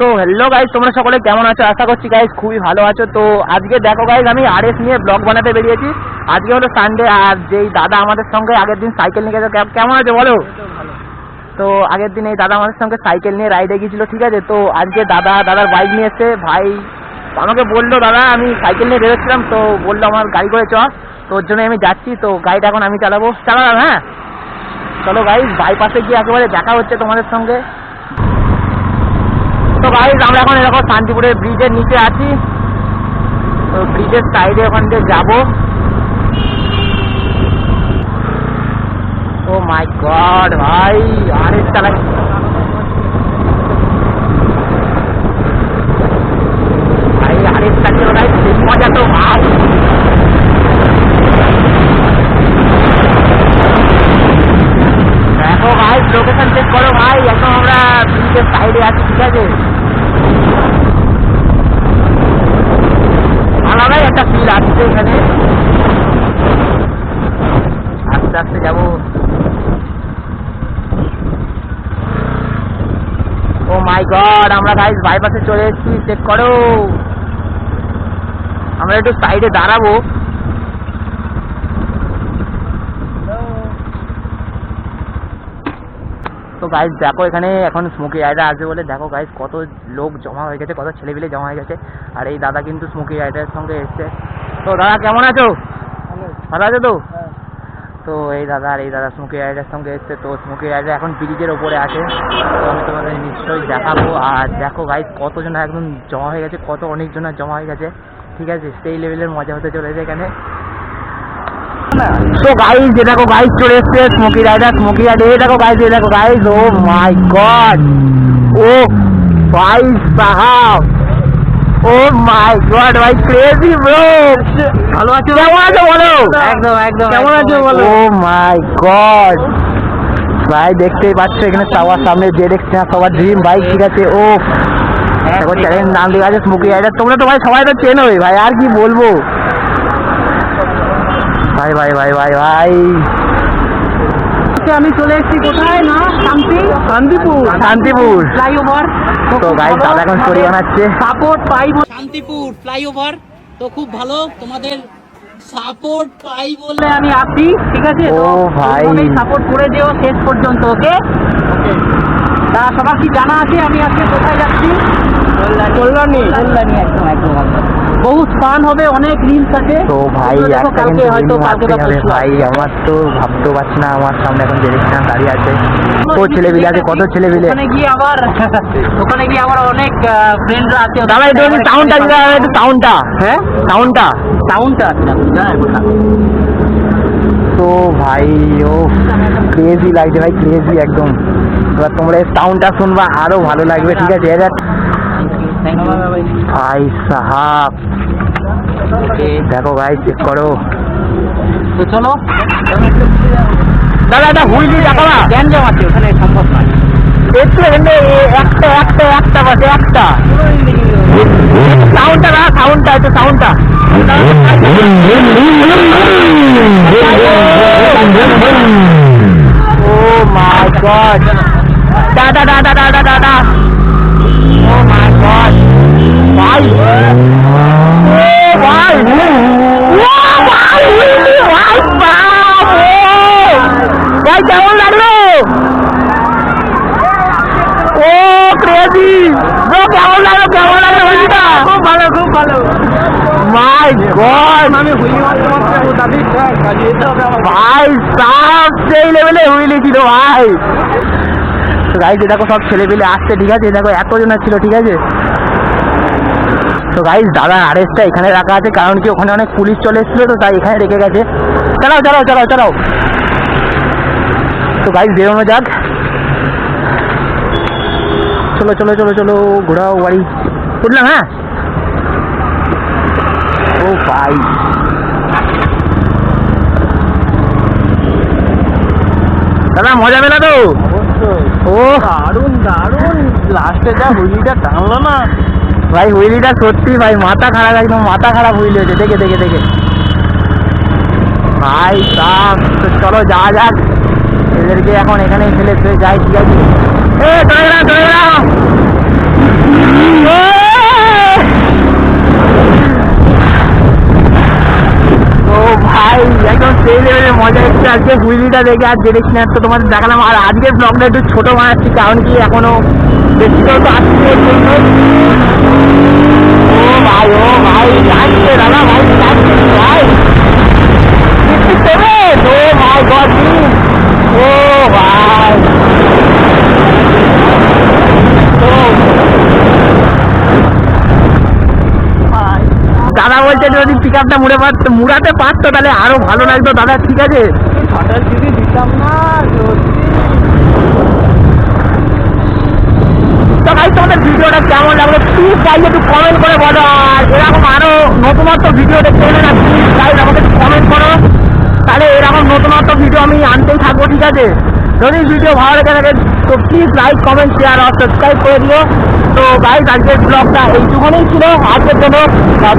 তো hello guys তোমরা সকলে কেমন আছো? আশা করছি গাইজ খুবই ভালো আছো। তো আজকে দেখো গাইজ আমি আরএস নিয়ে ব্লগ বানাতে বেরিয়েছি। আজকে হলো সানডে আর যেই দাদা আমাদের সঙ্গে আগের দিন সাইকেল নিয়ে গেছে কেমন আছো বলো? তো আগের দিন এই দাদা আমাদের সঙ্গে সাইকেল নিয়ে রাইডে গিয়েছিল, ঠিক আছে? তো আজকে দাদা, দাদার বাইক নিয়ে এসে ভাই আমাকে বলল, দাদা, আমি সাইকেল নিয়ে বেরোচ্ছিলাম। তো বলল, আমার গাড়ি করে চ তো ওর জন্য আমি যাচ্ছি। তো গাড়িটা এখন আমি চালাবো। চালালাম হ্যাঁ? চলো গাইজ বাইপাসে গিয়ে একেবারে দেখা হচ্ছে তোমাদের সঙ্গে। গাইজ আমরা এখন এরকম শান্তিপুরের ব্রিজের নিচে আছি। তো ব্রিজের সাইডে ওখান দিয়ে যাব। ও মাই গড ভাই, আরে চালাই ভাই, আরে চালিয়ে ভাই মজা তো ভাই। দেখো ভাই লোকেশন চেক করো ভাই এখন আমরা ব্রিজের সাইডে আছি, ঠিক আছে? আলাদাই একটা আসছে এখানে? আস্তে আস্তে যাব। ও মাই গড, আমরা গাইজ বাইপাসে চলে এসেছি চেক করো। আমরা একটু সাইডে দাঁড়াবো। তো গাইজ দেখো এখানে এখন স্মোকি রাইডার আছে বলে দেখো গাইজ কত লোক জমা হয়ে গেছে কত ছেলেপিলে জমা হয়ে গেছে। আর এই দাদা কিন্তু স্মোকি রাইডারের সঙ্গে এসছে। তো দাদা কেমন আছো? ভালো আছো। তো? তো এই দাদা আর এই দাদা স্মোকি রাইডার সঙ্গে এসছে। তো স্মোকি রাইডার এখন ব্রিজের ওপরে আছে। তো আমি তোমাদের নিশ্চয়ই দেখাবো। আর দেখো গাইজ কতজন একদম জমা হয়ে গেছে কত অনেকজনের জমা হয়ে গেছে। ঠিক আছে সেই লেভেলের মজা হতে চলেছে এখানে। তো গাইজ দেখো গাইজ চলে এসছে স্মোকি রাইডার স্মোকি রাইডার দেখো গাইজ দেখো গাইজ ও মাই গড ও ভাই সাহাব ও মাই গড ভাই ক্রেজি ব্রো ভালো আছো? কেমন আছো বলো? একদম একদম কেমন আছো বলো? ও মাই গড ভাই দেখতেই পাচ্ছ এখানে সবার সামনে যে দেখছে না সবার ড্রিম বাইক ঠিক আছে ও। দেখো চ্যানেল নাম দেওয়া আছে স্মোকি রাইডার তোমরা তো ভাই সবাই তো চেনোই ভাই আর কি বলব? ভাই ভাই ভাই ভাই ভাই। আমি চলে এসেছি কোথায়? না শান্তি? শান্তিপুর। শান্তিপুর। ফ্লাইওভার। তো গাইজ দাদা এখন স্টোরি বানাচ্ছে। সাপোর্ট পাই শান্তিপুর ফ্লাইওভার। তো খুব ভালো তোমাদের সাপোর্ট পাই বলে আমি আসি ঠিক আছে? ও ভাই। সাপোর্ট করে দিও শেষ পর্যন্ত ওকে? তা সবার কি জানা আছে? আমি আজকে কোথায় যাচ্ছি? কল্যাণী। কল্যাণী একদম একদম। একদম বহু স্থান হবে অনেক রিলস আছে। তো ভাই কালকে হয়তো কালকে হবে। ভাই আমার তো ভাবতেও পারছি না আমার সামনে এখন ডিরেকশন দাঁড়িয়ে আছে। কত ছেলেপিলে আছে কত ছেলেপিলে? ওখানে গিয়ে আবার ওখানে গিয়ে আবার অনেক ফ্রেন্ডরা আছে দাদা একটু একটু সাউন্ডটা হ্যাঁ? সাউন্ডটা সাউন্ডটা আচ্ছা। তো ভাই ও ক্রেজি লাগছে ভাই ক্রেজি একদম। এবার তোমরা এই সাউন্ডটা শুনবা আরও ভালো লাগবে ঠিক আছে? এবার. ভাই সাহাব। দেখো ভাই চেক করো। তো চলো। দাদা একটা হুইলি দেখো না গ্যাঞ্জাম আছে ওখানে সম্ভব নয়। একটু একটা একটা একটা বাজে একটা। সাউন্ডটা না সাউন্ডটা একটু সাউন্ডটা ও মাই গড। দাদা দাদা দাদা দাদা। ভাই, সাপ সেই লেভেলে ছিল ভাই। দেখো, সব ছেলে পেলে আসছে, ঠিক আছে? দেখো এতজন ছিল, ঠিক আছে? তো গাইজ দাদা আরেসটা এখানে রাখা আছে, কারণ কি, ওখানে অনেক পুলিশ চলে এসেছিল, তো তাই এখানে রেখে গেছে। চালাও চালাও চালাও চালাও। তো গাইজ বেরোনো যাক। চলো চলো চলো চলো ঘোরাও বাড়ি উঠলাম হ্যাঁ? ভাই। দাদা মজা পেলা তো? ও। দারুণ দারুণ লাস্টে যা হুইলিটা টানলো না। ভাই হুইলিটা সত্যি ভাই মাথা খারাপ একদম মাথা খারাপ হুইলি হয়েছে। দেখে দেখে দেখে। ভাই সাপ চলো যাওয়া যাক। এদেরকে এখন এখানে ফেলে ফেলে যাই ঠিক আছে? এ চলে গেলাম চলে গেলাম আজকে হুইলিটা দেখে আর জেডিক্স না, তো তোমাদের দেখালাম। আর আজকের ব্লগটা একটু ছোট বানাচ্ছি, কারণ কি এখনও বেশি তো আসছি ও ভাই ও ভাই দাদা ভাই ভাই। ও ভাই ও দাদা বলছে যদি পিক আপটা মুড়ে পারতো মুড়াতে পারতো, তাহলে আরও ভালো লাগতো। দাদা, ঠিক আছে? হঠাৎ যদি দিতাম না ভাই, তোমাদের ভিডিওটা কেমন লাগল? প্লিজ একটু কমেন্ট করে বলো। আর এরকম নতুনত্ব ভিডিও দেখতে হলে না প্লিজ আমাকে কমেন্ট করো। তাহলে এরকম নতুনত্ব ভিডিও আমি আনতেই থাকব, ঠিক আছে? যদি ভিডিও ভালো লেগে থাকে, তো প্লিজ লাইক কমেন্ট শেয়ার আর সাবস্ক্রাইব করে দিও। তো গাইজ আজকের ব্লগটা এইটুকুনই ছিল। আজকের জন্য বাই